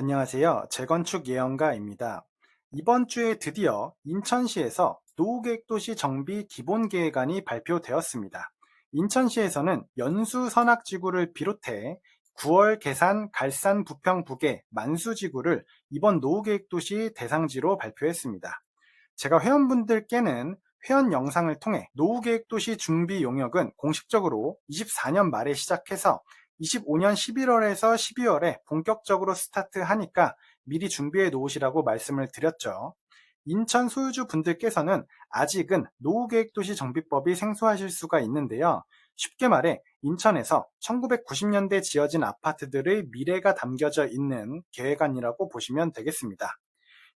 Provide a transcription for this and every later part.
안녕하세요. 재건축 예언가입니다. 이번 주에 드디어 인천시에서 노후계획도시 정비 기본계획안이 발표되었습니다. 인천시에서는 연수 선악지구를 비롯해 9월 계산 갈산 부평 북의 만수지구를 이번 노후계획도시 대상지로 발표했습니다. 제가 회원분들께는 회원 영상을 통해 노후계획도시 준비 용역은 공식적으로 24년 말에 시작해서 25년 11월에서 12월에 본격적으로 스타트하니까 미리 준비해 놓으시라고 말씀을 드렸죠. 인천 소유주 분들께서는 아직은 노후계획도시 정비법이 생소하실 수가 있는데요. 쉽게 말해 인천에서 1990년대 지어진 아파트들의 미래가 담겨져 있는 계획안이라고 보시면 되겠습니다.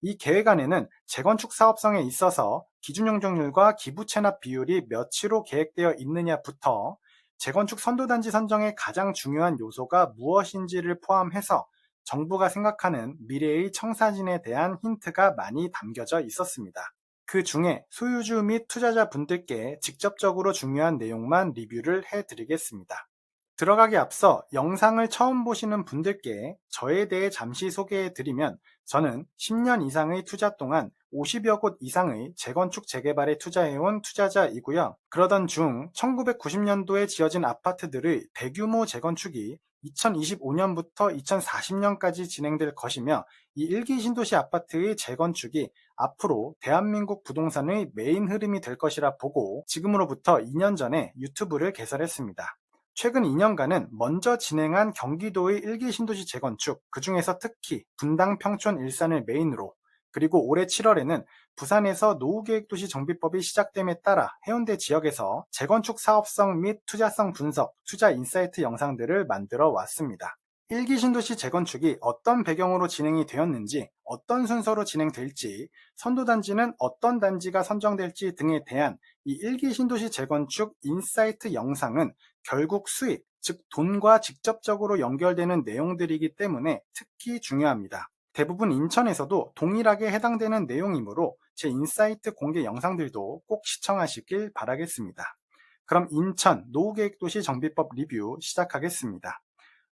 이 계획안에는 재건축 사업성에 있어서 기준 용적률과 기부 체납 비율이 몇으로 계획되어 있느냐부터 재건축 선도단지 선정의 가장 중요한 요소가 무엇인지를 포함해서 정부가 생각하는 미래의 청사진에 대한 힌트가 많이 담겨져 있었습니다. 그 중에 소유주 및 투자자 분들께 직접적으로 중요한 내용만 리뷰를 해드리겠습니다. 들어가기 앞서 영상을 처음 보시는 분들께 저에 대해 잠시 소개해 드리면 저는 10년 이상의 투자 동안 50여 곳 이상의 재건축 재개발에 투자해온 투자자이고요. 그러던 중 1990년도에 지어진 아파트들의 대규모 재건축이 2025년부터 2040년까지 진행될 것이며 이 일기 신도시 아파트의 재건축이 앞으로 대한민국 부동산의 메인 흐름이 될 것이라 보고 지금으로부터 2년 전에 유튜브를 개설했습니다. 최근 2년간은 먼저 진행한 경기도의 일기 신도시 재건축, 그 중에서 특히 분당, 평촌, 일산을 메인으로 그리고 올해 7월에는 부산에서 노후계획도시 정비법이 시작됨에 따라 해운대 지역에서 재건축 사업성 및 투자성 분석, 투자 인사이트 영상들을 만들어 왔습니다. 일기 신도시 재건축이 어떤 배경으로 진행이 되었는지, 어떤 순서로 진행될지, 선도단지는 어떤 단지가 선정될지 등에 대한 이 일기 신도시 재건축 인사이트 영상은 결국 수익, 즉 돈과 직접적으로 연결되는 내용들이기 때문에 특히 중요합니다. 대부분 인천에서도 동일하게 해당되는 내용이므로 제 인사이트 공개 영상들도 꼭 시청하시길 바라겠습니다. 그럼 인천 노후계획도시 정비법 리뷰 시작하겠습니다.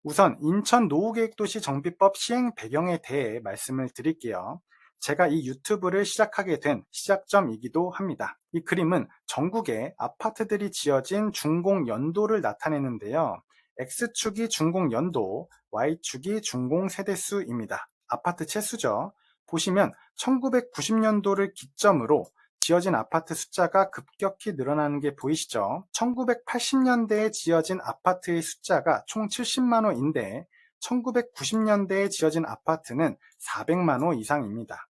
우선 인천 노후계획도시 정비법 시행 배경에 대해 말씀을 드릴게요. 제가 이 유튜브를 시작하게 된 시작점이기도 합니다. 이 그림은 전국에 아파트들이 지어진 준공 연도를 나타내는데요. X축이 준공 연도, Y축이 준공 세대수입니다. 아파트 채수죠. 보시면 1990년도를 기점으로 지어진 아파트 숫자가 급격히 늘어나는 게 보이시죠? 1980년대에 지어진 아파트의 숫자가 총 70만 호인데 1990년대에 지어진 아파트는 400만 호 이상입니다.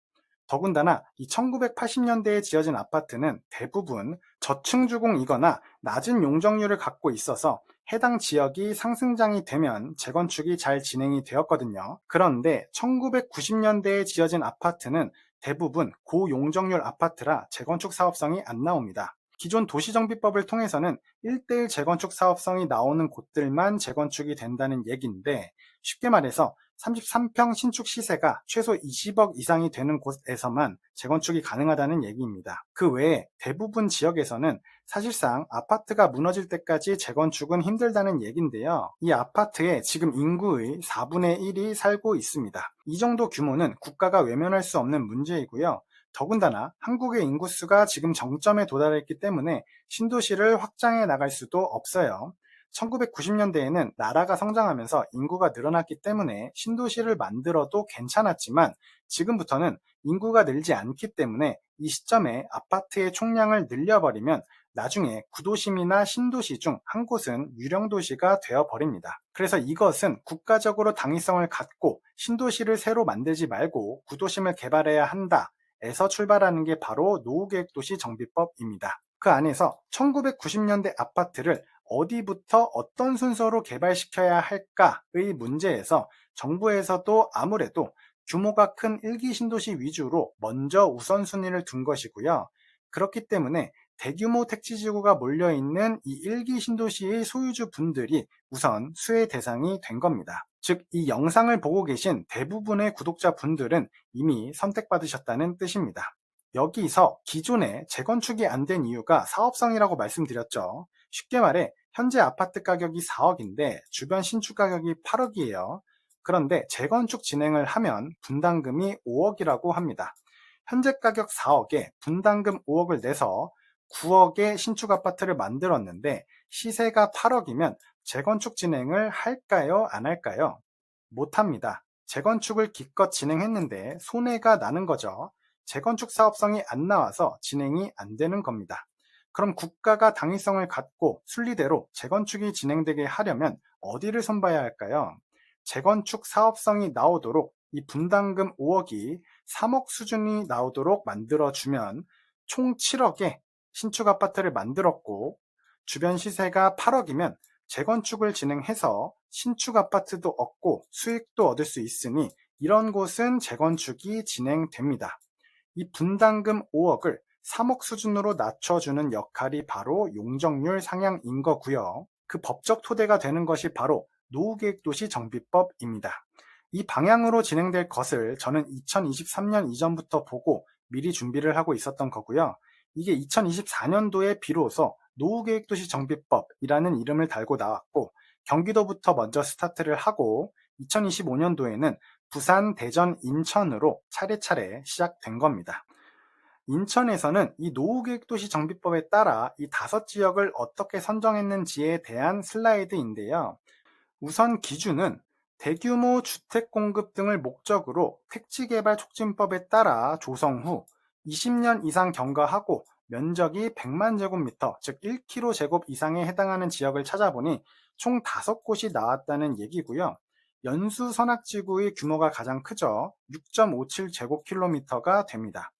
더군다나 이 1980년대에 지어진 아파트는 대부분 저층주공이거나 낮은 용적률을 갖고 있어서 해당 지역이 상승장이 되면 재건축이 잘 진행이 되었거든요. 그런데 1990년대에 지어진 아파트는 대부분 고용적률 아파트라 재건축 사업성이 안 나옵니다. 기존 도시정비법을 통해서는 1대1 재건축 사업성이 나오는 곳들만 재건축이 된다는 얘기인데 쉽게 말해서 33평 신축 시세가 최소 20억 이상이 되는 곳에서만 재건축이 가능하다는 얘기입니다. 그 외에 대부분 지역에서는 사실상 아파트가 무너질 때까지 재건축은 힘들다는 얘기인데요. 이 아파트에 지금 인구의 4분의 1이 살고 있습니다. 이 정도 규모는 국가가 외면할 수 없는 문제이고요. 더군다나 한국의 인구수가 지금 정점에 도달했기 때문에 신도시를 확장해 나갈 수도 없어요. 1990년대에는 나라가 성장하면서 인구가 늘어났기 때문에 신도시를 만들어도 괜찮았지만 지금부터는 인구가 늘지 않기 때문에 이 시점에 아파트의 총량을 늘려버리면 나중에 구도심이나 신도시 중 한 곳은 유령도시가 되어버립니다. 그래서 이것은 국가적으로 당위성을 갖고 신도시를 새로 만들지 말고 구도심을 개발해야 한다. 에서 출발하는 게 바로 노후계획도시 정비법입니다. 그 안에서 1990년대 아파트를 어디부터 어떤 순서로 개발시켜야 할까의 문제에서 정부에서도 아무래도 규모가 큰 일기 신도시 위주로 먼저 우선순위를 둔 것이고요. 그렇기 때문에 대규모 택지지구가 몰려있는 이 일기 신도시의 소유주 분들이 우선 수혜 대상이 된 겁니다. 즉, 이 영상을 보고 계신 대부분의 구독자 분들은 이미 선택받으셨다는 뜻입니다. 여기서 기존에 재건축이 안 된 이유가 사업성이라고 말씀드렸죠. 쉽게 말해 현재 아파트 가격이 4억인데 주변 신축 가격이 8억이에요. 그런데 재건축 진행을 하면 분담금이 5억이라고 합니다. 현재 가격 4억에 분담금 5억을 내서 9억의 신축 아파트를 만들었는데 시세가 8억이면 재건축 진행을 할까요? 안 할까요? 못합니다. 재건축을 기껏 진행했는데 손해가 나는 거죠. 재건축 사업성이 안 나와서 진행이 안 되는 겁니다. 그럼 국가가 당위성을 갖고 순리대로 재건축이 진행되게 하려면 어디를 손봐야 할까요? 재건축 사업성이 나오도록 이 분담금 5억이 3억 수준이 나오도록 만들어주면 총 7억에 신축 아파트를 만들었고 주변 시세가 8억이면 재건축을 진행해서 신축 아파트도 얻고 수익도 얻을 수 있으니 이런 곳은 재건축이 진행됩니다. 이 분담금 5억을 3억 수준으로 낮춰주는 역할이 바로 용적률 상향인 거고요. 그 법적 토대가 되는 것이 바로 노후계획도시 정비법입니다. 이 방향으로 진행될 것을 저는 2023년 이전부터 보고 미리 준비를 하고 있었던 거고요. 이게 2024년도에 비로소 노후계획도시 정비법이라는 이름을 달고 나왔고 경기도부터 먼저 스타트를 하고 2025년도에는 부산, 대전, 인천으로 차례차례 시작된 겁니다. 인천에서는 이 노후계획도시 정비법에 따라 이 다섯 지역을 어떻게 선정했는지에 대한 슬라이드인데요. 우선 기준은 대규모 주택 공급 등을 목적으로 택지개발 촉진법에 따라 조성 후 20년 이상 경과하고 면적이 100만 제곱미터, 즉 1km 제곱 이상에 해당하는 지역을 찾아보니 총 5곳이 나왔다는 얘기고요. 연수 선악지구의 규모가 가장 크죠. 6.57 제곱킬로미터가 됩니다.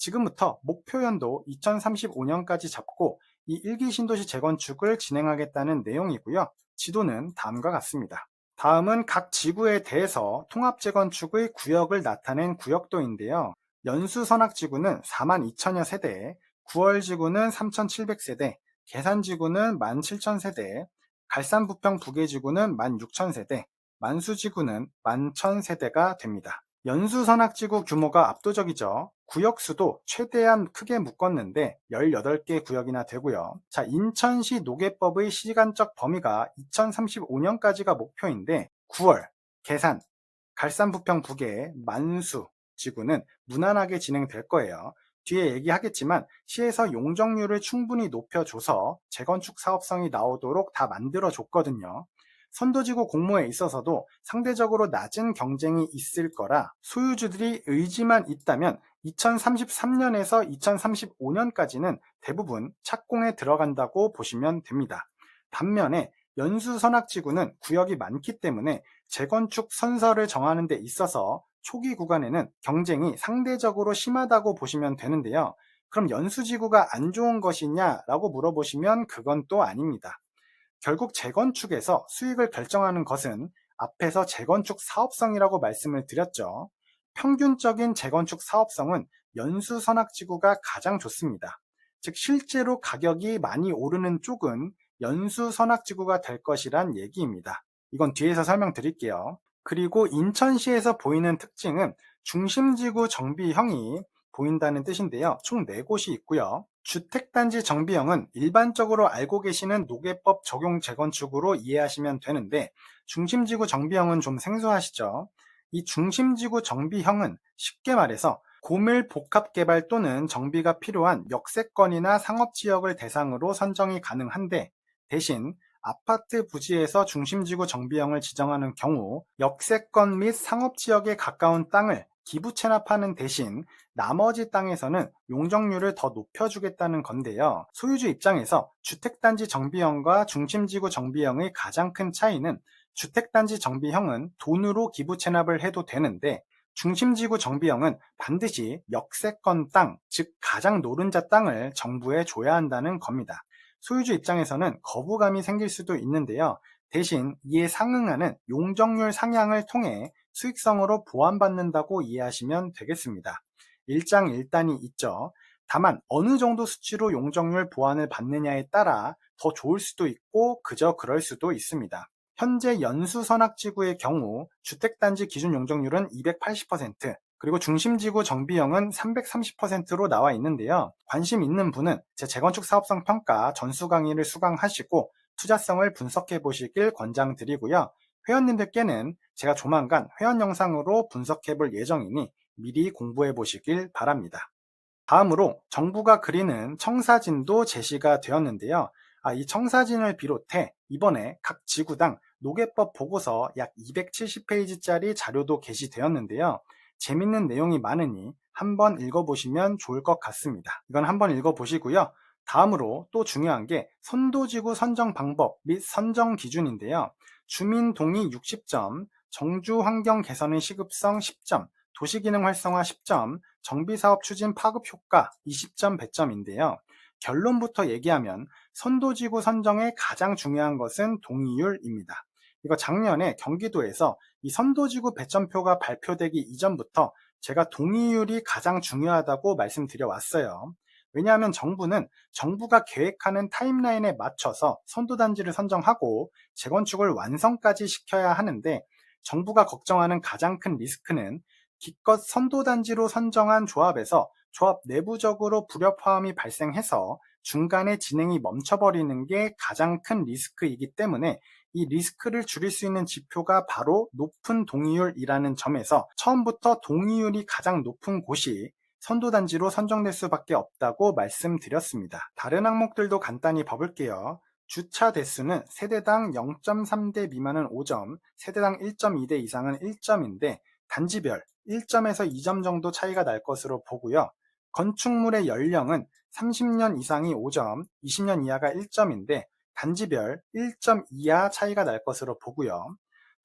지금부터 목표 연도 2035년까지 잡고 이 1기 신도시 재건축을 진행하겠다는 내용이고요. 지도는 다음과 같습니다. 다음은 각 지구에 대해서 통합 재건축의 구역을 나타낸 구역도인데요. 연수 선악지구는 4만 2천여 세대, 구월지구는 3,700세대, 계산지구는 17,000세대, 갈산부평 부계지구는 16,000세대, 만수지구는 11,000세대가 됩니다. 연수선악지구 규모가 압도적이죠. 구역 수도 최대한 크게 묶었는데 18개 구역이나 되고요. 자, 인천시 노계법의 시간적 범위가 2035년까지가 목표인데 9월, 계산, 갈산 부평 부계, 만수 지구는 무난하게 진행될 거예요. 뒤에 얘기하겠지만 시에서 용적률을 충분히 높여줘서 재건축 사업성이 나오도록 다 만들어줬거든요. 선도지구 공모에 있어서도 상대적으로 낮은 경쟁이 있을 거라 소유주들이 의지만 있다면 2033년에서 2035년까지는 대부분 착공에 들어간다고 보시면 됩니다. 반면에 연수 선악지구는 구역이 많기 때문에 재건축 선서를 정하는 데 있어서 초기 구간에는 경쟁이 상대적으로 심하다고 보시면 되는데요. 그럼 연수지구가 안 좋은 것이냐라고 물어보시면 그건 또 아닙니다. 결국 재건축에서 수익을 결정하는 것은 앞에서 재건축 사업성이라고 말씀을 드렸죠. 평균적인 재건축 사업성은 연수 선악지구가 가장 좋습니다. 즉 실제로 가격이 많이 오르는 쪽은 연수 선악지구가 될 것이란 얘기입니다. 이건 뒤에서 설명드릴게요. 그리고 인천시에서 보이는 특징은 중심지구 정비형이 보인다는 뜻인데요. 총 4곳이 있고요. 주택단지 정비형은 일반적으로 알고 계시는 노계법 적용 재건축으로 이해하시면 되는데 중심지구 정비형은 좀 생소하시죠? 이 중심지구 정비형은 쉽게 말해서 고밀 복합 개발 또는 정비가 필요한 역세권이나 상업지역을 대상으로 선정이 가능한데 대신 아파트 부지에서 중심지구 정비형을 지정하는 경우 역세권 및 상업지역에 가까운 땅을 기부 체납하는 대신 나머지 땅에서는 용적률을 더 높여주겠다는 건데요. 소유주 입장에서 주택단지 정비형과 중심지구 정비형의 가장 큰 차이는 주택단지 정비형은 돈으로 기부 체납을 해도 되는데 중심지구 정비형은 반드시 역세권 땅, 즉 가장 노른자 땅을 정부에 줘야 한다는 겁니다. 소유주 입장에서는 거부감이 생길 수도 있는데요. 대신 이에 상응하는 용적률 상향을 통해 수익성으로 보완받는다고 이해하시면 되겠습니다. 일장일단이 있죠. 다만 어느 정도 수치로 용적률 보완을 받느냐에 따라 더 좋을 수도 있고 그저 그럴 수도 있습니다. 현재 연수 선악지구의 경우 주택단지 기준 용적률은 280%, 그리고 중심지구 정비형은 330%로 나와 있는데요. 관심 있는 분은 제 재건축 사업성 평가 전수 강의를 수강하시고 투자성을 분석해 보시길 권장드리고요. 회원님들께는 제가 조만간 회원 영상으로 분석해 볼 예정이니 미리 공부해 보시길 바랍니다. 다음으로 정부가 그리는 청사진도 제시가 되었는데요. 아, 이 청사진을 비롯해 이번에 각 지구당 노계법 보고서 약 270페이지짜리 자료도 게시되었는데요. 재밌는 내용이 많으니 한번 읽어보시면 좋을 것 같습니다. 이건 한번 읽어보시고요. 다음으로 또 중요한 게 선도지구 선정 방법 및 선정 기준인데요. 주민 동의 60점, 정주 환경 개선의 시급성 10점, 도시기능 활성화 10점, 정비사업 추진 파급 효과 20점 배점인데요. 결론부터 얘기하면 선도지구 선정의 가장 중요한 것은 동의율입니다. 이거 작년에 경기도에서 이 선도지구 배점표가 발표되기 이전부터 제가 동의율이 가장 중요하다고 말씀드려 왔어요. 왜냐하면 정부는 정부가 계획하는 타임라인에 맞춰서 선도단지를 선정하고 재건축을 완성까지 시켜야 하는데 정부가 걱정하는 가장 큰 리스크는 기껏 선도단지로 선정한 조합에서 조합 내부적으로 불협화음이 발생해서 중간에 진행이 멈춰버리는 게 가장 큰 리스크이기 때문에 이 리스크를 줄일 수 있는 지표가 바로 높은 동의율이라는 점에서 처음부터 동의율이 가장 높은 곳이 선도단지로 선정될 수밖에 없다고 말씀드렸습니다. 다른 항목들도 간단히 봐볼게요. 주차 대수는 세대당 0.3대 미만은 5점, 세대당 1.2대 이상은 1점인데 단지별 1점에서 2점 정도 차이가 날 것으로 보고요. 건축물의 연령은 30년 이상이 5점, 20년 이하가 1점인데 단지별 1점 이하 차이가 날 것으로 보고요.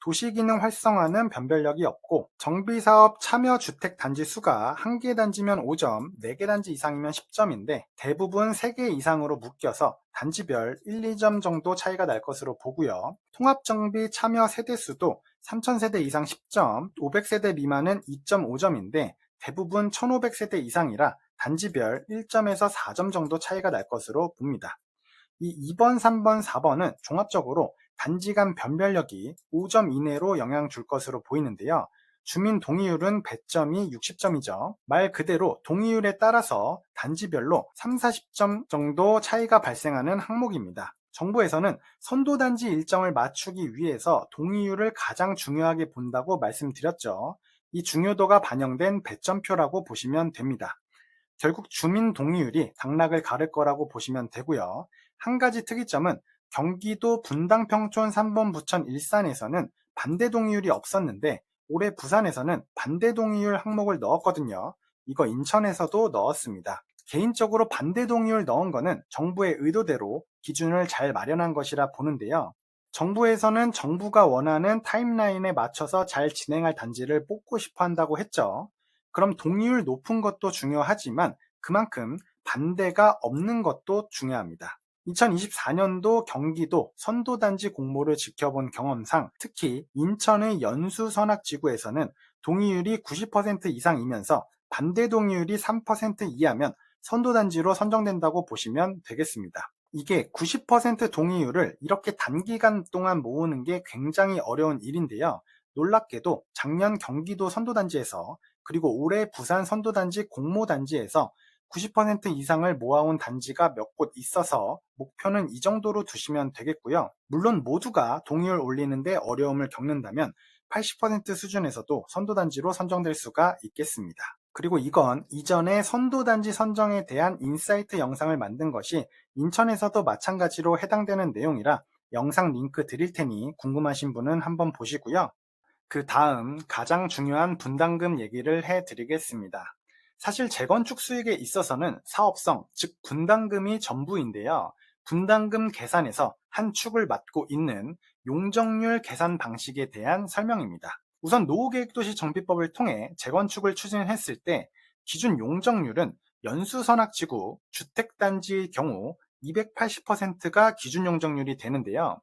도시기능 활성화는 변별력이 없고 정비사업 참여 주택 단지 수가 1개 단지면 5점, 4개 단지 이상이면 10점인데 대부분 3개 이상으로 묶여서 단지별 1, 2점 정도 차이가 날 것으로 보고요. 통합정비 참여 세대수도 3000세대 이상 10점, 500세대 미만은 2.5점인데 대부분 1500세대 이상이라 단지별 1점에서 4점 정도 차이가 날 것으로 봅니다. 이 2번, 3번, 4번은 종합적으로 단지 간 변별력이 5점 이내로 영향 줄 것으로 보이는데요. 주민 동의율은 100점이 60점이죠. 말 그대로 동의율에 따라서 단지별로 3, 40점 정도 차이가 발생하는 항목입니다. 정부에서는 선도단지 일정을 맞추기 위해서 동의율을 가장 중요하게 본다고 말씀드렸죠. 이 중요도가 반영된 배점표라고 보시면 됩니다. 결국 주민 동의율이 당락을 가를 거라고 보시면 되고요. 한 가지 특이점은 경기도 분당 평촌 3번 부천 일산에서는 반대 동의율이 없었는데 올해 부산에서는 반대 동의율 항목을 넣었거든요. 이거 인천에서도 넣었습니다. 개인적으로 반대 동의율 넣은 거는 정부의 의도대로 기준을 잘 마련한 것이라 보는데요. 정부에서는 정부가 원하는 타임라인에 맞춰서 잘 진행할 단지를 뽑고 싶어 한다고 했죠. 그럼 동의율 높은 것도 중요하지만 그만큼 반대가 없는 것도 중요합니다. 2024년도 경기도 선도단지 공모를 지켜본 경험상 특히 인천의 연수 선악지구에서는 동의율이 90% 이상이면서 반대 동의율이 3% 이하면 선도단지로 선정된다고 보시면 되겠습니다. 이게 90% 동의율을 이렇게 단기간 동안 모으는 게 굉장히 어려운 일인데요. 놀랍게도 작년 경기도 선도단지에서 그리고 올해 부산 선도단지 공모단지에서 90% 이상을 모아온 단지가 몇 곳 있어서 목표는 이 정도로 두시면 되겠고요. 물론 모두가 동의율 올리는데 어려움을 겪는다면 80% 수준에서도 선도단지로 선정될 수가 있겠습니다. 그리고 이건 이전에 선도단지 선정에 대한 인사이트 영상을 만든 것이 인천에서도 마찬가지로 해당되는 내용이라 영상 링크 드릴 테니 궁금하신 분은 한번 보시고요. 그 다음 가장 중요한 분담금 얘기를 해 드리겠습니다. 사실 재건축 수익에 있어서는 사업성, 즉 분담금이 전부인데요. 분담금 계산에서 한 축을 맡고 있는 용적률 계산 방식에 대한 설명입니다. 우선 노후계획도시 정비법을 통해 재건축을 추진했을 때 기준 용적률은 연수선악지구 주택단지의 경우 280%가 기준 용적률이 되는데요.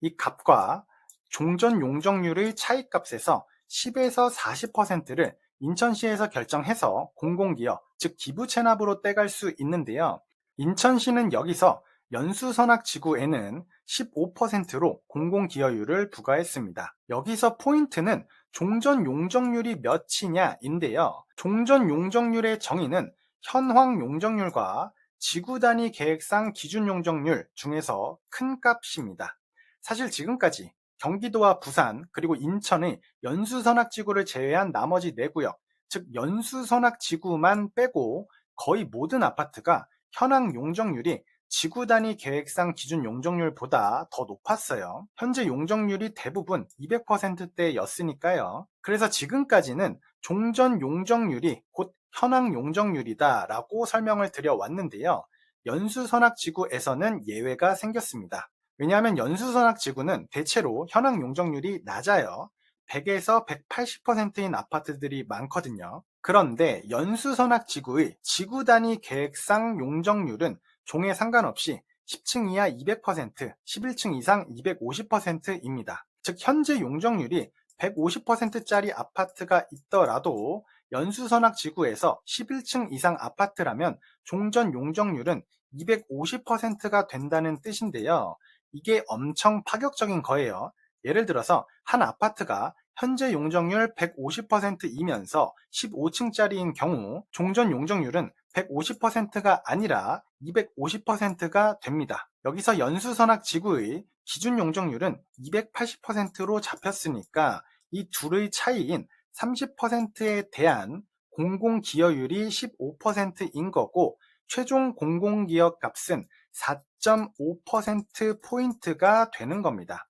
이 값과 종전 용적률의 차이값에서 10에서 40%를 인천시에서 결정해서 공공기업, 즉 기부 체납으로 떼갈 수 있는데요. 인천시는 여기서 연수선악 지구에는 15%로 공공기여율을 부과했습니다. 여기서 포인트는 종전 용적률이 몇이냐인데요. 종전 용적률의 정의는 현황 용적률과 지구 단위 계획상 기준 용적률 중에서 큰 값입니다. 사실 지금까지 경기도와 부산 그리고 인천의 연수선악지구를 제외한 나머지 4구역, 즉 연수선악지구만 빼고 거의 모든 아파트가 현황 용적률이 지구 단위 계획상 기준 용적률보다 더 높았어요. 현재 용적률이 대부분 200%대였으니까요. 그래서 지금까지는 종전 용적률이 곧 현황 용적률이다 라고 설명을 드려왔는데요. 연수선악지구에서는 예외가 생겼습니다. 왜냐하면 연수선악 지구는 대체로 현황 용적률이 낮아요. 100에서 180%인 아파트들이 많거든요. 그런데 연수선악 지구의 지구 단위 계획상 용적률은 종에 상관없이 10층 이하 200%, 11층 이상 250%입니다. 즉 현재 용적률이 150%짜리 아파트가 있더라도 연수선악 지구에서 11층 이상 아파트라면 종전 용적률은 250%가 된다는 뜻인데요. 이게 엄청 파격적인 거예요. 예를 들어서 한 아파트가 현재 용적률 150%이면서 15층짜리인 경우 종전 용적률은 150%가 아니라 250%가 됩니다. 여기서 연수선악 지구의 기준 용적률은 280%로 잡혔으니까 이 둘의 차이인 30%에 대한 공공기여율이 15%인 거고 최종 공공기여 값은 4.5%포인트가 되는 겁니다.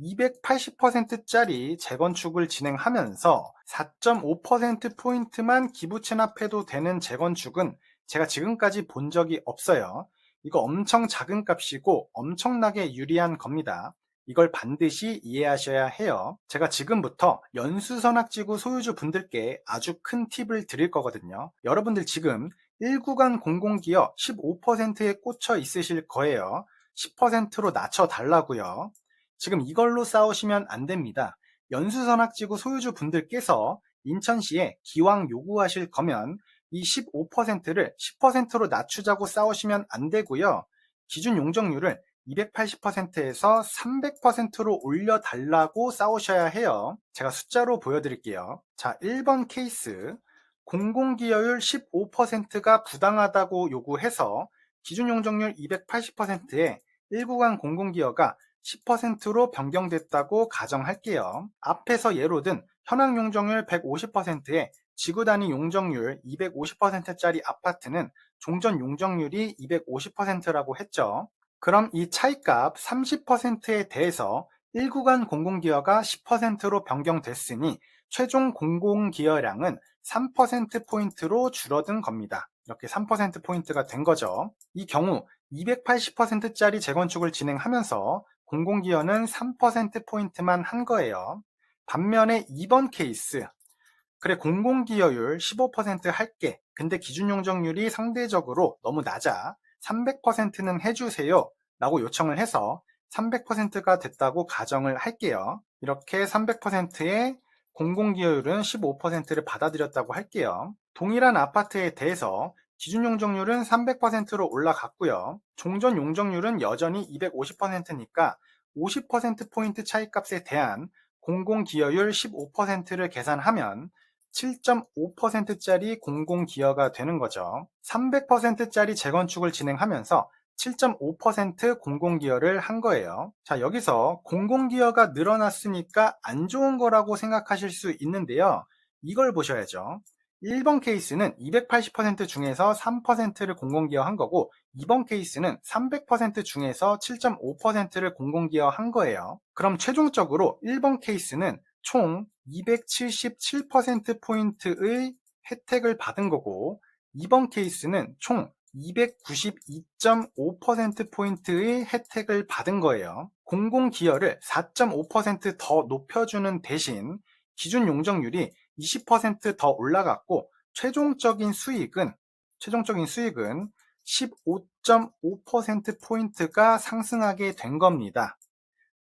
280%짜리 재건축을 진행하면서 4.5%포인트만 기부 체납해도 되는 재건축은 제가 지금까지 본 적이 없어요. 이거 엄청 작은 값이고 엄청나게 유리한 겁니다. 이걸 반드시 이해하셔야 해요. 제가 지금부터 연수선악지구 소유주 분들께 아주 큰 팁을 드릴 거거든요. 여러분들 지금 1구간 공공기여 15%에 꽂혀 있으실 거예요. 10%로 낮춰 달라고요. 지금 이걸로 싸우시면 안 됩니다. 연수선악지구 소유주 분들께서 인천시에 기왕 요구하실 거면 이 15%를 10%로 낮추자고 싸우시면 안 되고요. 기준 용적률을 280%에서 300%로 올려달라고 싸우셔야 해요. 제가 숫자로 보여드릴게요. 자, 1번 케이스. 공공기여율 15%가 부당하다고 요구해서 기준 용적률 280%에 1구간 공공기여가 10%로 변경됐다고 가정할게요. 앞에서 예로 든 현황 용적률 150%에 지구 단위 용적률 250%짜리 아파트는 종전 용적률이 250%라고 했죠. 그럼 이 차이값 30%에 대해서 1구간 공공기여가 10%로 변경됐으니 최종 공공기여량은 3%포인트로 줄어든 겁니다. 이렇게 3%포인트가 된 거죠. 이 경우 280%짜리 재건축을 진행하면서 공공기여는 3%포인트만 한 거예요. 반면에 2번 케이스, 그래 공공기여율 15% 할게. 근데 기준용적률이 상대적으로 너무 낮아. 300%는 해주세요. 라고 요청을 해서 300%가 됐다고 가정을 할게요. 이렇게 300%의 공공기여율은 15%를 받아들였다고 할게요. 동일한 아파트에 대해서 기준 용적률은 300%로 올라갔고요. 종전 용적률은 여전히 250%니까 50%포인트 차이값에 대한 공공기여율 15%를 계산하면 7.5%짜리 공공기여가 되는 거죠. 300%짜리 재건축을 진행하면서 7.5% 공공기여를 한 거예요. 자, 여기서 공공기여가 늘어났으니까 안 좋은 거라고 생각하실 수 있는데요. 이걸 보셔야죠. 1번 케이스는 280% 중에서 3%를 공공기여한 거고 2번 케이스는 300% 중에서 7.5%를 공공기여한 거예요. 그럼 최종적으로 1번 케이스는 총 277%포인트의 혜택을 받은 거고 2번 케이스는 총 292.5%포인트의 혜택을 받은 거예요. 공공기여를 4.5%더 높여주는 대신 기준 용적률이 20%더 올라갔고 최종적인 수익은 최종적인 수익은 15.5%포인트가 상승하게 된 겁니다.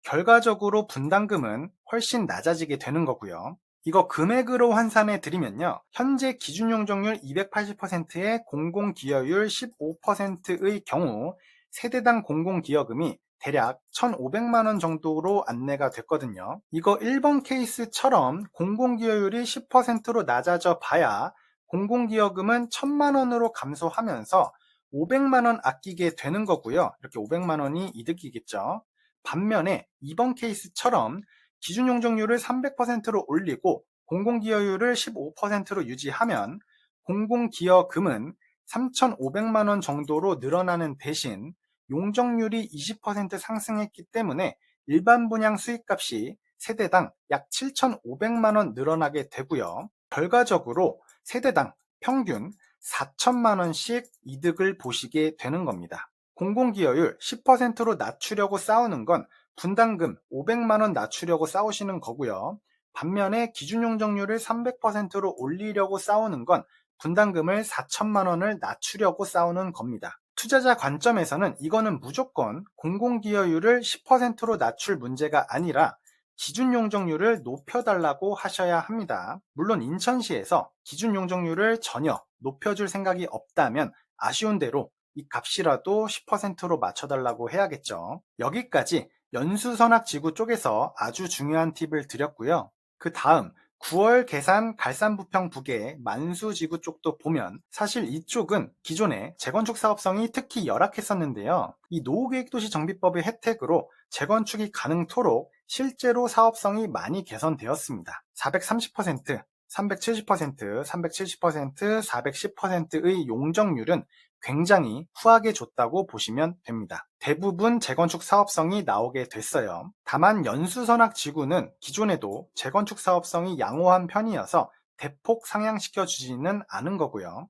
결과적으로 분담금은 훨씬 낮아지게 되는 거고요. 이거 금액으로 환산해 드리면요. 현재 기준 용적률 280%의 공공기여율 15%의 경우 세대당 공공기여금이 대략 1,500만 원 정도로 안내가 됐거든요. 이거 1번 케이스처럼 공공기여율이 10%로 낮아져 봐야 공공기여금은 1,000만 원으로 감소하면서 500만 원 아끼게 되는 거고요. 이렇게 500만 원이 이득이겠죠. 반면에 이번 케이스처럼 기준 용적률을 300%로 올리고 공공기여율을 15%로 유지하면 공공기여금은 3,500만 원 정도로 늘어나는 대신 용적률이 20% 상승했기 때문에 일반 분양 수익값이 세대당 약 7,500만 원 늘어나게 되고요. 결과적으로 세대당 평균 4천만 원씩 이득을 보시게 되는 겁니다. 공공기여율 10%로 낮추려고 싸우는 건 분담금 500만 원 낮추려고 싸우시는 거고요. 반면에 기준용적률을 300%로 올리려고 싸우는 건 분담금을 4천만 원을 낮추려고 싸우는 겁니다. 투자자 관점에서는 이거는 무조건 공공기여율을 10%로 낮출 문제가 아니라 기준 용적률을 높여달라고 하셔야 합니다. 물론 인천시에서 기준 용적률을 전혀 높여줄 생각이 없다면 아쉬운 대로 이 값이라도 10%로 맞춰달라고 해야겠죠. 여기까지 연수선악 지구 쪽에서 아주 중요한 팁을 드렸고요. 그 다음 9월 계산 갈산부평 북의 만수지구 쪽도 보면 사실 이쪽은 기존에 재건축 사업성이 특히 열악했었는데요. 이 노후계획도시 정비법의 혜택으로 재건축이 가능토록 실제로 사업성이 많이 개선되었습니다. 430%, 370%, 370%, 410%의 용적률은 굉장히 후하게 줬다고 보시면 됩니다. 대부분 재건축 사업성이 나오게 됐어요. 다만 연수선악 지구는 기존에도 재건축 사업성이 양호한 편이어서 대폭 상향시켜 주지는 않은 거고요.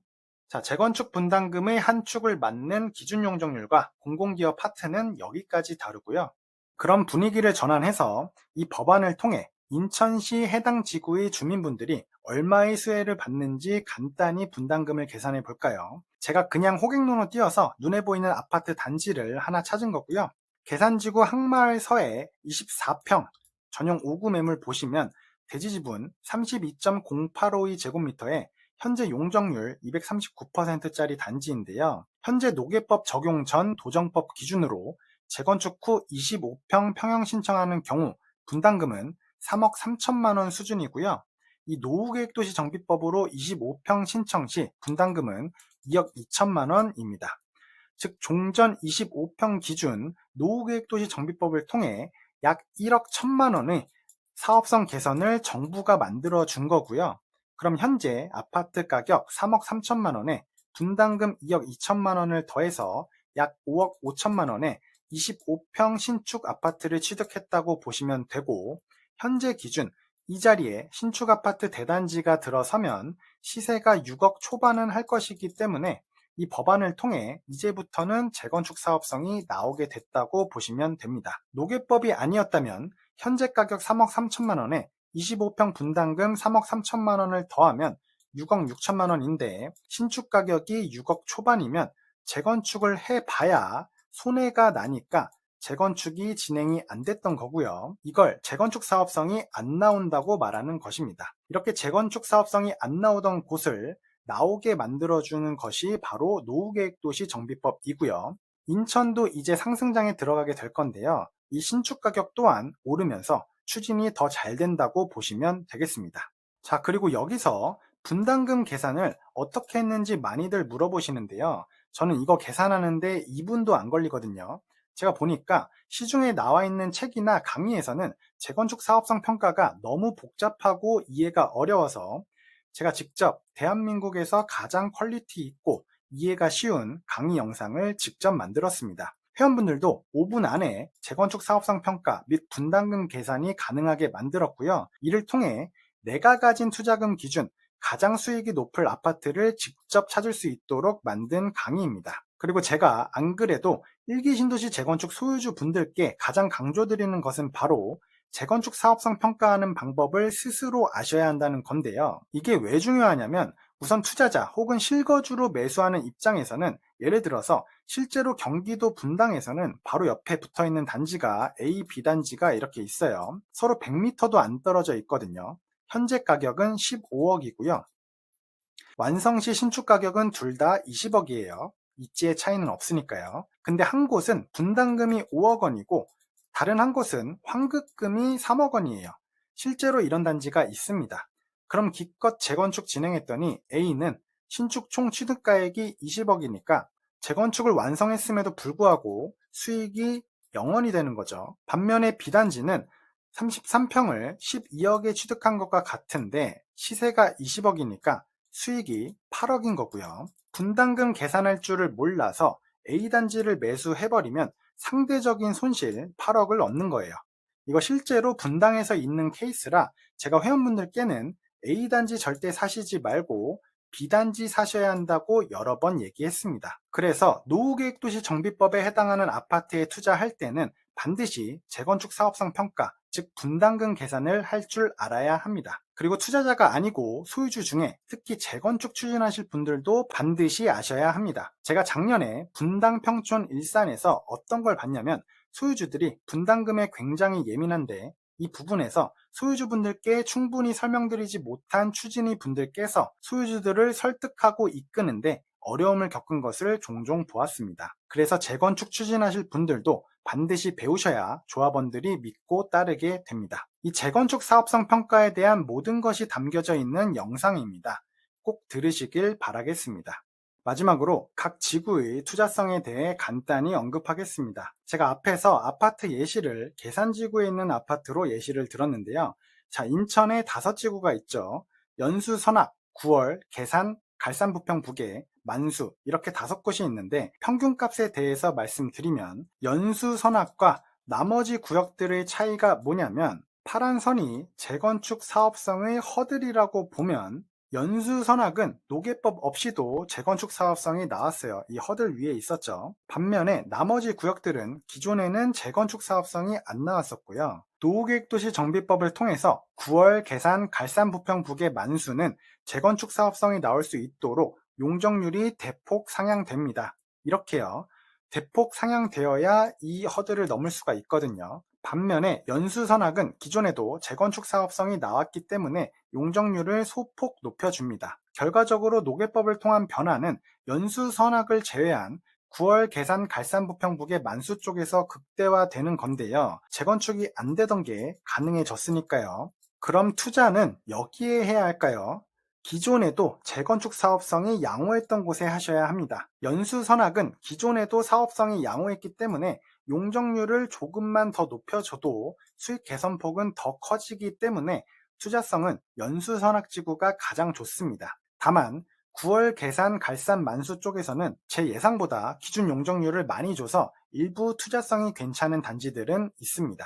자, 재건축 분담금의 한 축을 맞는 기준 용적률과 공공기업 파트는 여기까지 다루고요. 그런 분위기를 전환해서 이 법안을 통해 인천시 해당 지구의 주민분들이 얼마의 수혜를 받는지 간단히 분담금을 계산해 볼까요? 제가 그냥 호객론으로 띄어서 눈에 보이는 아파트 단지를 하나 찾은 거고요. 계산지구 항마을 서해 24평 전용 5구 매물 보시면 대지 지분 32.0852제곱미터에 현재 용적률 239%짜리 단지인데요. 현재 노계법 적용 전 도정법 기준으로 재건축 후 25평 평형 신청하는 경우 분담금은 3억 3천만 원 수준이고요. 이 노후계획도시 정비법으로 25평 신청 시 분담금은 2억 2천만 원입니다. 즉 종전 25평 기준 노후계획도시 정비법을 통해 약 1억 1천만 원의 사업성 개선을 정부가 만들어 준 거고요. 그럼 현재 아파트 가격 3억 3천만 원에 분담금 2억 2천만 원을 더해서 약 5억 5천만 원에 25평 신축 아파트를 취득했다고 보시면 되고 현재 기준 이 자리에 신축 아파트 대단지가 들어서면 시세가 6억 초반은 할 것이기 때문에 이 법안을 통해 이제부터는 재건축 사업성이 나오게 됐다고 보시면 됩니다. 노계법이 아니었다면 현재 가격 3억 3천만 원에 25평 분담금 3억 3천만 원을 더하면 6억 6천만 원인데 신축 가격이 6억 초반이면 재건축을 해봐야 손해가 나니까 재건축이 진행이 안 됐던 거고요. 이걸 재건축 사업성이 안 나온다고 말하는 것입니다. 이렇게 재건축 사업성이 안 나오던 곳을 나오게 만들어주는 것이 바로 노후계획도시 정비법이고요. 인천도 이제 상승장에 들어가게 될 건데요. 이 신축 가격 또한 오르면서 추진이 더 잘 된다고 보시면 되겠습니다. 자, 그리고 여기서 분담금 계산을 어떻게 했는지 많이들 물어보시는데요. 저는 이거 계산하는데 2분도 안 걸리거든요. 제가 보니까 시중에 나와 있는 책이나 강의에서는 재건축 사업성 평가가 너무 복잡하고 이해가 어려워서 제가 직접 대한민국에서 가장 퀄리티 있고 이해가 쉬운 강의 영상을 직접 만들었습니다. 회원분들도 5분 안에 재건축 사업성 평가 및 분담금 계산이 가능하게 만들었고요. 이를 통해 내가 가진 투자금 기준 가장 수익이 높을 아파트를 직접 찾을 수 있도록 만든 강의입니다. 그리고 제가 안 그래도 일기 신도시 재건축 소유주 분들께 가장 강조드리는 것은 바로 재건축 사업성 평가하는 방법을 스스로 아셔야 한다는 건데요. 이게 왜 중요하냐면 우선 투자자 혹은 실거주로 매수하는 입장에서는 예를 들어서 실제로 경기도 분당에서는 바로 옆에 붙어 있는 단지가 A, B 단지가 이렇게 있어요. 서로 100m도 안 떨어져 있거든요. 현재 가격은 15억이고요. 완성 시 신축 가격은 둘 다 20억이에요. 입지의 차이는 없으니까요. 근데 한 곳은 분담금이 5억 원이고 다른 한 곳은 환급금이 3억 원이에요. 실제로 이런 단지가 있습니다. 그럼 기껏 재건축 진행했더니 A는 신축 총 취득가액이 20억이니까 재건축을 완성했음에도 불구하고 수익이 영원이 되는 거죠. 반면에 B단지는 33평을 12억에 취득한 것과 같은데 시세가 20억이니까 수익이 8억인 거고요. 분담금 계산할 줄을 몰라서 A단지를 매수해버리면 상대적인 손실 8억을 얻는 거예요. 이거 실제로 분당에서 있는 케이스라 제가 회원분들께는 A단지 절대 사시지 말고 B단지 사셔야 한다고 여러 번 얘기했습니다. 그래서 노후계획도시 정비법에 해당하는 아파트에 투자할 때는 반드시 재건축 사업성 평가, 즉 분담금 계산을 할 줄 알아야 합니다. 그리고 투자자가 아니고 소유주 중에 특히 재건축 추진하실 분들도 반드시 아셔야 합니다. 제가 작년에 분당 평촌 일산에서 어떤 걸 봤냐면 소유주들이 분담금에 굉장히 예민한데 이 부분에서 소유주분들께 충분히 설명드리지 못한 추진이 분들께서 소유주들을 설득하고 이끄는데 어려움을 겪은 것을 종종 보았습니다. 그래서 재건축 추진하실 분들도 반드시 배우셔야 조합원들이 믿고 따르게 됩니다. 이 재건축 사업성 평가에 대한 모든 것이 담겨져 있는 영상입니다. 꼭 들으시길 바라겠습니다. 마지막으로 각 지구의 투자성에 대해 간단히 언급하겠습니다. 제가 앞에서 아파트 예시를 계산지구에 있는 아파트로 예시를 들었는데요. 자, 인천에 다섯 지구가 있죠. 연수, 선악, 9월, 계산, 갈산, 부평, 부계, 만수 이렇게 다섯 곳이 있는데 평균값에 대해서 말씀드리면 연수, 선악과 나머지 구역들의 차이가 뭐냐면 파란 선이 재건축 사업성의 허들이라고 보면 연수 선악은 노계법 없이도 재건축 사업성이 나왔어요. 이 허들 위에 있었죠. 반면에 나머지 구역들은 기존에는 재건축 사업성이 안 나왔었고요. 노후계획도시 정비법을 통해서 9월 계산 갈산 부평 북의 만수는 재건축 사업성이 나올 수 있도록 용적률이 대폭 상향됩니다. 이렇게요. 대폭 상향되어야 이 허들을 넘을 수가 있거든요. 반면에 연수선악은 기존에도 재건축 사업성이 나왔기 때문에 용적률을 소폭 높여줍니다. 결과적으로 노계법을 통한 변화는 연수선악을 제외한 9월 계산 갈산부평북의 만수 쪽에서 극대화되는 건데요. 재건축이 안 되던 게 가능해졌으니까요. 그럼 투자는 여기에 해야 할까요? 기존에도 재건축 사업성이 양호했던 곳에 하셔야 합니다. 연수 선악은 기존에도 사업성이 양호했기 때문에 용적률을 조금만 더 높여줘도 수익 개선폭은 더 커지기 때문에 투자성은 연수 선악지구가 가장 좋습니다. 다만 9월 계산 갈산 만수 쪽에서는 제 예상보다 기준 용적률을 많이 줘서 일부 투자성이 괜찮은 단지들은 있습니다.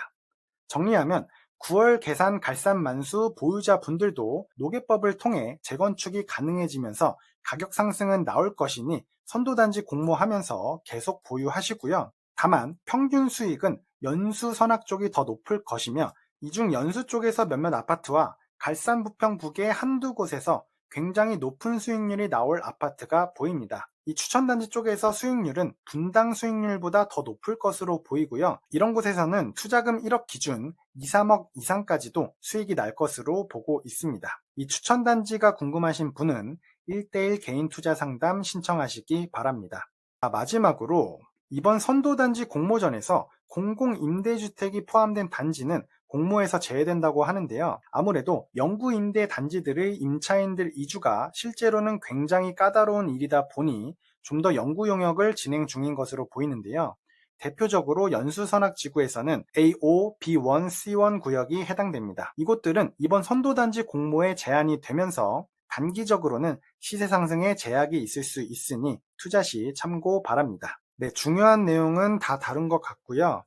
정리하면 9월 계산 갈산 만수 보유자 분들도 노계법을 통해 재건축이 가능해지면서 가격 상승은 나올 것이니 선도단지 공모하면서 계속 보유하시고요. 다만 평균 수익은 연수 선악 쪽이 더 높을 것이며 이중 연수 쪽에서 몇몇 아파트와 갈산 부평 북의 한두 곳에서 굉장히 높은 수익률이 나올 아파트가 보입니다. 이 추천단지 쪽에서 수익률은 분당 수익률보다 더 높을 것으로 보이고요. 이런 곳에서는 투자금 1억 기준 2, 3억 이상까지도 수익이 날 것으로 보고 있습니다. 이 추천단지가 궁금하신 분은 1대1 개인 투자 상담 신청하시기 바랍니다. 마지막으로 이번 선도단지 공모전에서 공공임대주택이 포함된 단지는 공모에서 제외된다고 하는데요. 아무래도 영구임대 단지들의 임차인들 이주가 실제로는 굉장히 까다로운 일이다 보니 좀 더 연구 용역을 진행 중인 것으로 보이는데요. 대표적으로 연수선악지구에서는 A5, B1, C1 구역이 해당됩니다. 이곳들은 이번 선도단지 공모에 제한이 되면서 단기적으로는 시세 상승에 제약이 있을 수 있으니 투자 시 참고 바랍니다. 네, 중요한 내용은 다 다룬 것 같고요.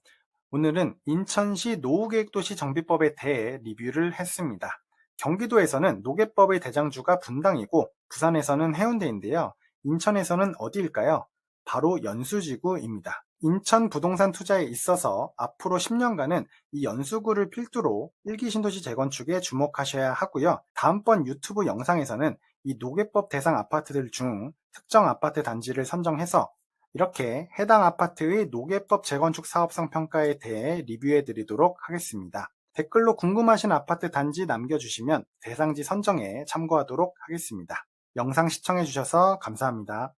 오늘은 인천시 노후계획도시 정비법에 대해 리뷰를 했습니다. 경기도에서는 노계법의 대장주가 분당이고 부산에서는 해운대인데요. 인천에서는 어디일까요? 바로 연수지구입니다. 인천 부동산 투자에 있어서 앞으로 10년간은 이 연수구를 필두로 일기 신도시 재건축에 주목하셔야 하고요. 다음번 유튜브 영상에서는 이 노계법 대상 아파트들 중 특정 아파트 단지를 선정해서 이렇게 해당 아파트의 노계법 재건축 사업성 평가에 대해 리뷰해 드리도록 하겠습니다. 댓글로 궁금하신 아파트 단지 남겨주시면 대상지 선정에 참고하도록 하겠습니다. 영상 시청해 주셔서 감사합니다.